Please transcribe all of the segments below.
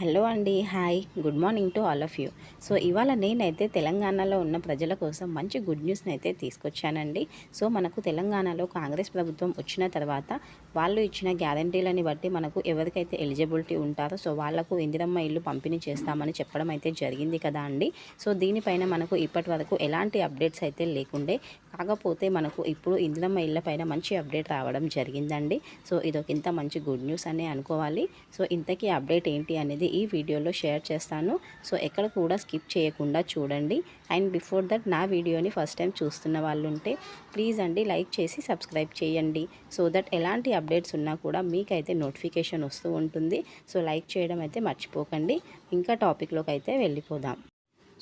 Hello అండి hi good morning to all of you. So ఇవాళ నేనైతే తెలంగాణలో ఉన్న ప్రజల కోసం మంచి గుడ్ న్యూస్ని అయితే తీసుకొచ్చానండి. సో మనకు తెలంగాణలో కాంగ్రెస్ ప్రభుత్వం వచ్చిన తర్వాత వాళ్ళు ఇచ్చిన గ్యారంటీలని బట్టి మనకు ఎవరికైతే ఎలిజిబిలిటీ ఉంటారో సో వాళ్ళకు ఇందిరమ్మ ఇల్లు పంపిణీ చేస్తామని చెప్పడం అయితే జరిగింది కదా అండి. సో దీనిపైన మనకు ఇప్పటి వరకు ఎలాంటి అప్డేట్స్ అయితే లేకుండే కాకపోతే మనకు ఇప్పుడు ఇందిరమ్మ ఇళ్ళ పైన మంచి అప్డేట్ రావడం జరిగిందండి. సో ఇదొక ఇంత మంచి గుడ్ న్యూస్ అని అనుకోవాలి. సో ఇంతకీ అప్డేట్ ఏంటి అనేది ఈ వీడియోలో షేర్ చేస్తాను. సో ఎక్కడ కూడా స్కిప్ చేయకుండా చూడండి. అండ్ బిఫోర్ దట్ నా వీడియోని ఫస్ట్ టైం చూస్తున్న వాళ్ళు ఉంటే ప్లీజ్ అండి లైక్ చేసి సబ్స్క్రైబ్ చేయండి. సో దట్ ఎలాంటి అప్డేట్స్ ఉన్నా కూడా మీకైతే నోటిఫికేషన్ వస్తూ ఉంటుంది. సో లైక్ చేయడం అయితే మర్చిపోకండి. ఇంకా టాపిక్లోకి అయితే వెళ్ళిపోదాం.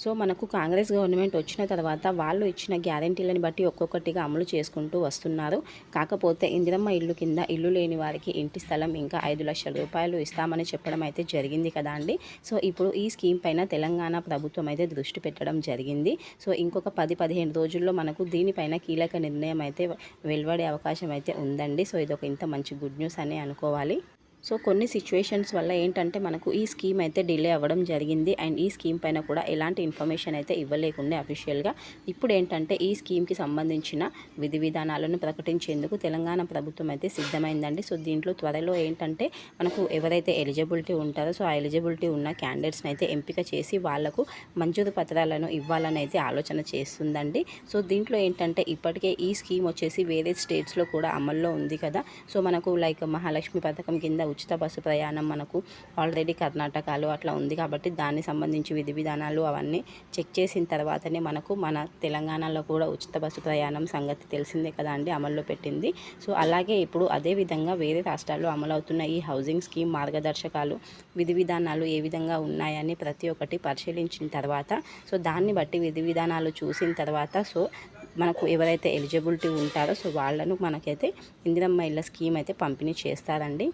సో మనకు కాంగ్రెస్ గవర్నమెంట్ వచ్చిన తర్వాత వాళ్ళు ఇచ్చిన గ్యారంటీలను బట్టి ఒక్కొక్కటిగా అమలు చేసుకుంటూ వస్తున్నారు. కాకపోతే ఇందిరమ్మ ఇల్లు కింద ఇల్లు లేని వారికి ఇంటి స్థలం ఇంకా ఐదు లక్షల రూపాయలు ఇస్తామని చెప్పడం అయితే జరిగింది కదా అండి. సో ఇప్పుడు ఈ స్కీమ్ పైన తెలంగాణ ప్రభుత్వం అయితే దృష్టి పెట్టడం జరిగింది. సో ఇంకొక పది పదిహేను రోజుల్లో మనకు దీనిపైన కీలక నిర్ణయం అయితే వెలువడే అవకాశం అయితే ఉందండి. సో ఇది ఒక ఇంత మంచి గుడ్ న్యూస్ అని అనుకోవాలి. సో కొన్ని సిచ్యువేషన్స్ వల్ల ఏంటంటే మనకు ఈ స్కీమ్ అయితే డిలే అవ్వడం జరిగింది. అండ్ ఈ స్కీమ్ పైన కూడా ఎలాంటి ఇన్ఫర్మేషన్ అయితే ఇవ్వలేకుండే అఫీషియల్గా ఇప్పుడు ఏంటంటే ఈ స్కీమ్కి సంబంధించిన విధి విధానాలను ప్రకటించేందుకు తెలంగాణ ప్రభుత్వం అయితే సిద్ధమైందండి. సో దీంట్లో త్వరలో ఏంటంటే మనకు ఎవరైతే ఎలిజిబిలిటీ ఉంటారో సో ఆ ఎలిజిబిలిటీ ఉన్న క్యాండిడేట్స్ని అయితే ఎంపిక చేసి వాళ్ళకు మంజూరు పత్రాలను ఇవ్వాలని అయితే ఆలోచన చేస్తుందండి. సో దీంట్లో ఏంటంటే ఇప్పటికే ఈ స్కీమ్ వచ్చేసి వేరే స్టేట్స్లో కూడా అమల్లో ఉంది కదా. సో మనకు లైక్ మహాలక్ష్మి పథకం కింద ఉచిత బస్సు ప్రయాణం మనకు ఆల్రెడీ కర్ణాటకలో అట్లా ఉంది కాబట్టి దానికి సంబంధించి విధి విధానాలు అవన్నీ చెక్ చేసిన తర్వాతనే మనకు మన తెలంగాణలో కూడా ఉచిత బస్సు ప్రయాణం సంగతి తెలిసిందే కదా అండి అమల్లో పెట్టింది. సో అలాగే ఇప్పుడు అదే విధంగా వేరే రాష్ట్రాల్లో అమలవుతున్న ఈ హౌసింగ్ స్కీమ్ మార్గదర్శకాలు విధి విధానాలు ఏ విధంగా ఉన్నాయని ప్రతి ఒక్కటి పరిశీలించిన తర్వాత సో దాన్ని బట్టి విధి విధానాలు చూసిన తర్వాత సో మనకు ఎవరైతే ఎలిజిబిలిటీ ఉంటారో సో వాళ్ళను మనకైతే ఇందిరమ్మ ఇళ్ళ స్కీమ్ అయితే పంపిణీ చేస్తారండి.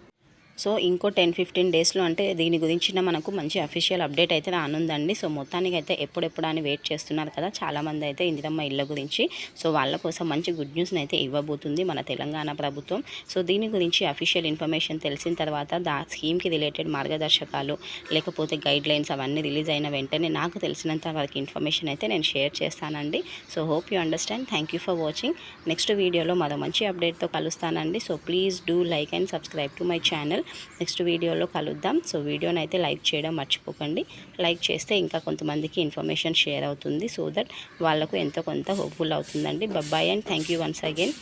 సో ఇంకో టెన్ ఫిఫ్టీన్ డేస్లో అంటే దీని గురించిన మనకు మంచి అఫీషియల్ అప్డేట్ అయితే రానుందండి. సో మొత్తానికి అయితే ఎప్పుడెప్పుడు అని వెయిట్ చేస్తున్నారు కదా చాలామంది అయితే ఇందిరమ్మ ఇళ్ళ గురించి. సో వాళ్ళ కోసం మంచి గుడ్ న్యూస్ని అయితే ఇవ్వబోతుంది మన తెలంగాణ ప్రభుత్వం. సో దీని గురించి అఫీషియల్ ఇన్ఫర్మేషన్ తెలిసిన తర్వాత దా స్కీమ్కి రిలేటెడ్ మార్గదర్శకాలు లేకపోతే గైడ్ లైన్స్ అవన్నీ రిలీజ్ అయిన వెంటనే నాకు తెలిసినంత వరకు ఇన్ఫర్మేషన్ అయితే నేను షేర్ చేస్తానండి. So hope you understand. Thank you for watching. Next వీడియోలో మరో మంచి అప్డేట్తో కలుస్తానండి. So please do like and subscribe to my channel. Channel next వీడియోలో కలుద్దాం. సో వీడియోని అయితే లైక్ చేయడం మర్చిపోకండి. లైక్ చేస్తే ఇంకా కొంతమందికి ఇన్ఫర్మేషన్ షేర్ అవుతుంది. సో దట్ వాళ్ళకు ఎంతో కొంత హోప్ఫుల్ అవుతుందండి. Bye and thank you once again.